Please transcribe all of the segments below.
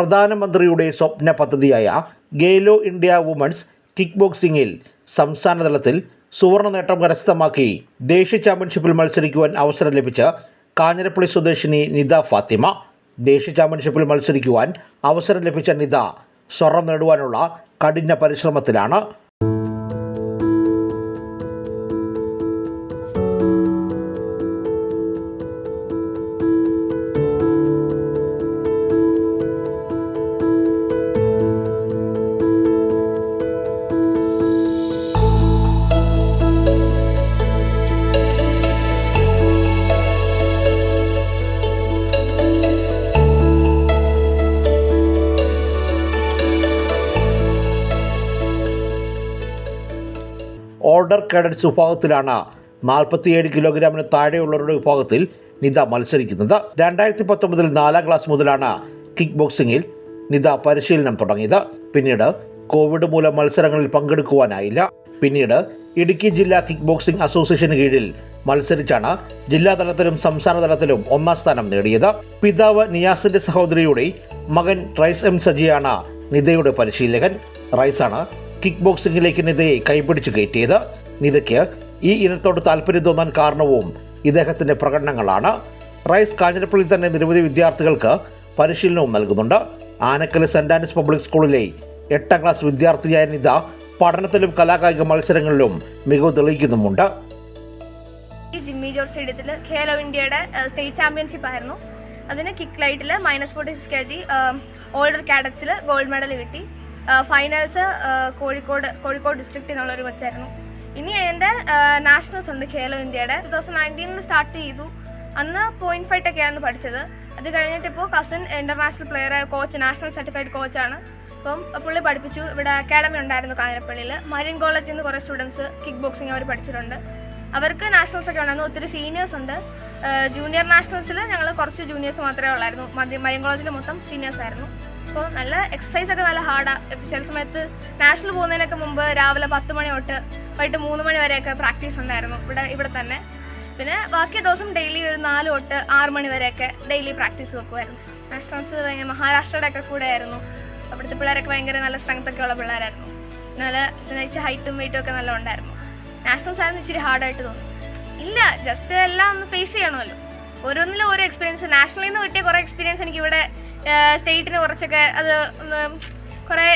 പ്രധാനമന്ത്രിയുടെ സ്വപ്ന പദ്ധതിയായ ഗേലോ ഇന്ത്യ വുമൺസ് കിക്ക് ബോക്സിംഗിൽ സംസ്ഥാനതലത്തിൽ സുവർണ നേട്ടം കരസ്ഥമാക്കി ദേശീയ ചാമ്പ്യൻഷിപ്പിൽ മത്സരിക്കുവാൻ അവസരം ലഭിച്ച കാഞ്ഞിരപ്പള്ളി സ്വദേശിനി നിത ഫാത്തിമ ദേശീയ ചാമ്പ്യൻഷിപ്പിൽ മത്സരിക്കുവാൻ അവസരം ലഭിച്ച നിത സ്വർണം നേടുവാനുള്ള കഠിന പരിശ്രമത്തിലാണ് ഓർഡർ കേഡറ്റ്സ് വിഭാഗത്തിലാണ് നാൽപ്പത്തിയേഴ് കിലോഗ്രാമിന് താഴെയുള്ളവരുടെ വിഭാഗത്തിൽ നിത മത്സരിക്കുന്നത്. രണ്ടായിരത്തി പത്തൊമ്പതിൽ നാലാം ക്ലാസ് മുതലാണ് കിക്ക് ബോക്സിംഗിൽ നിത പരിശീലനം തുടങ്ങിയത്. പിന്നീട് കോവിഡ് മൂലം മത്സരങ്ങളിൽ പങ്കെടുക്കുവാനായില്ല. പിന്നീട് ഇടുക്കി ജില്ലാ കിക്ക് ബോക്സിംഗ് അസോസിയേഷന് കീഴിൽ മത്സരിച്ചാണ് ജില്ലാതലത്തിലും സംസ്ഥാന തലത്തിലും ഒന്നാം സ്ഥാനം നേടിയത്. പിതാവ് നിയാസിന്റെ സഹോദരിയുടെ മകൻ റൈസ് എം സജിയാണ് നിതയുടെ പരിശീലകൻ. റൈസാണ് കിക്ക് ബോക്സിംഗിലേക്കിനെതിരെ കൈപിടിച്ചു കയറ്റിയത് നിതയ്ക്ക് ഈ ഇനത്തോട് താല്പര്യം തോന്നാൻ കാരണവും ഇദ്ദേഹത്തിന്റെ പ്രകടനങ്ങളാണ്. റൈസ് കാഞ്ഞിരപ്പള്ളി തന്നെ നിരവധി വിദ്യാർത്ഥികൾക്ക് പരിശീലനവും നൽകുന്നുണ്ട്. ആനക്കൽ സെന്റ് ആൻഡ്സ് പബ്ലിക് സ്കൂളിലെ എട്ടാം ക്ലാസ് വിദ്യാർത്ഥിയായ നിത പഠനത്തിലും കലാകായിക മത്സരങ്ങളിലും മികവ് തെളിയിക്കുന്നുമുണ്ട്. ജിമ്മി ജോർജ് സ്റ്റേഡിയത്തിൽ ഖേലോ ഇന്ത്യയുടെ സ്റ്റേറ്റ് ചാമ്പ്യൻഷിപ്പ് ആയിരുന്നു. അതിന് കിക്ക് ലൈറ്റിൽ minus forty six K G older കാഡറ്റ്സിൽ gold medal കിട്ടി. ഫൈനൽസ് കോഴിക്കോട് കോഴിക്കോട് ഡിസ്ട്രിക്റ്റിനുള്ള ഒരു കൊച്ചായിരുന്നു. ഇനി എന്റെ നാഷണൽസ് ഉണ്ട് ഖേലോ ഇന്ത്യയുടെ. ടു തൗസൻഡ് നയന്റീനിൽ സ്റ്റാർട്ട് ചെയ്തു. അന്ന് പോയിന്റ് ഫൈവ് ഒക്കെയാണ് പഠിച്ചത്. അത് കഴിഞ്ഞിട്ട് ഇപ്പോൾ cousin international player coach national certified കോച്ചാണ് അപ്പം പുള്ളി പഠിപ്പിച്ചു. ഇവിടെ അക്കാഡമി ഉണ്ടായിരുന്നു കാഞ്ഞിരപ്പള്ളിയിൽ മരീൻ കോളേജിൽ നിന്ന് കുറേ സ്റ്റുഡൻസ് കിക്ക് ബോക്സിങ് അവർ പഠിച്ചിട്ടുണ്ട്. അവർക്ക് നാഷണൽസ് ഒക്കെ ഉണ്ടായിരുന്നു. ഒത്തിരി സീനിയേഴ്സ് ഉണ്ട്. ജൂനിയർ നാഷണൽസിൽ ഞങ്ങൾ കുറച്ച് ജൂനിയേഴ്സ് മാത്രമേ ഉള്ളായിരുന്നു. മരീൻ കോളേജിൽ മൊത്തം സീനിയേഴ്സ് ആയിരുന്നു. അപ്പോൾ നല്ല എക്സസൈസ് ഒക്കെ നല്ല ഹാർഡാണ് ചില സമയത്ത് നാഷണൽ പോകുന്നതിനൊക്കെ മുമ്പ് രാവിലെ പത്ത് മണി തൊട്ട് വൈകിട്ട് മൂന്ന് മണി വരെയൊക്കെ പ്രാക്ടീസ് ഉണ്ടായിരുന്നു. ഇവിടെ ഇവിടെ തന്നെ. പിന്നെ ബാക്കി ദിവസം ഡെയിലി ഒരു നാല് തൊട്ട് ആറ് മണി വരെയൊക്കെ ഡെയിലി പ്രാക്ടീസ് വെക്കുമായിരുന്നു നാഷണൽസ് ഭയങ്കര മഹാരാഷ്ട്രയുടെ ഒക്കെ കൂടെ ആയിരുന്നു. അവിടുത്തെ പിള്ളേരൊക്കെ ഭയങ്കര നല്ല സ്ട്രെങ്ത് ഒക്കെ ഉള്ള പിള്ളേരായിരുന്നു. നല്ല ഇച്ചിരി ഹൈറ്റും വെയിറ്റും ഒക്കെ നല്ല ഉണ്ടായിരുന്നു. നാഷണൽസ് ആയിരുന്നു ഇച്ചിരി ഹാർഡായിട്ട് തോന്നി. ഇല്ല ജസ്റ്റ് എല്ലാം ഒന്ന് ഫേസ് ചെയ്യണമല്ലോ. ഓരോന്നിലും ഓരോ എക്സ്പീരിയൻസ് നാഷണലിൽ നിന്ന് കിട്ടിയ കുറേ എക്സ്പീരിയൻസ് എനിക്ക് ഇവിടെ സ്റ്റേറ്റിന് കുറച്ചൊക്കെ അത് കുറേ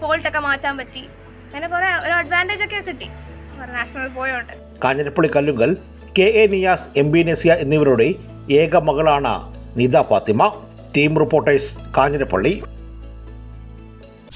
ഫോൾട്ടൊക്കെ മാറ്റാൻ പറ്റി. അങ്ങനെ കുറേ ഒരു അഡ്വാന്റേജ് ഒക്കെ കിട്ടി national പോയോണ്ട്. Kanjirappally Kallungal K A Niyas M B Nasiya എന്നിവരുടെ ഏക മകളാണ് Nitha Fathima. Team reporters Kanjirappally.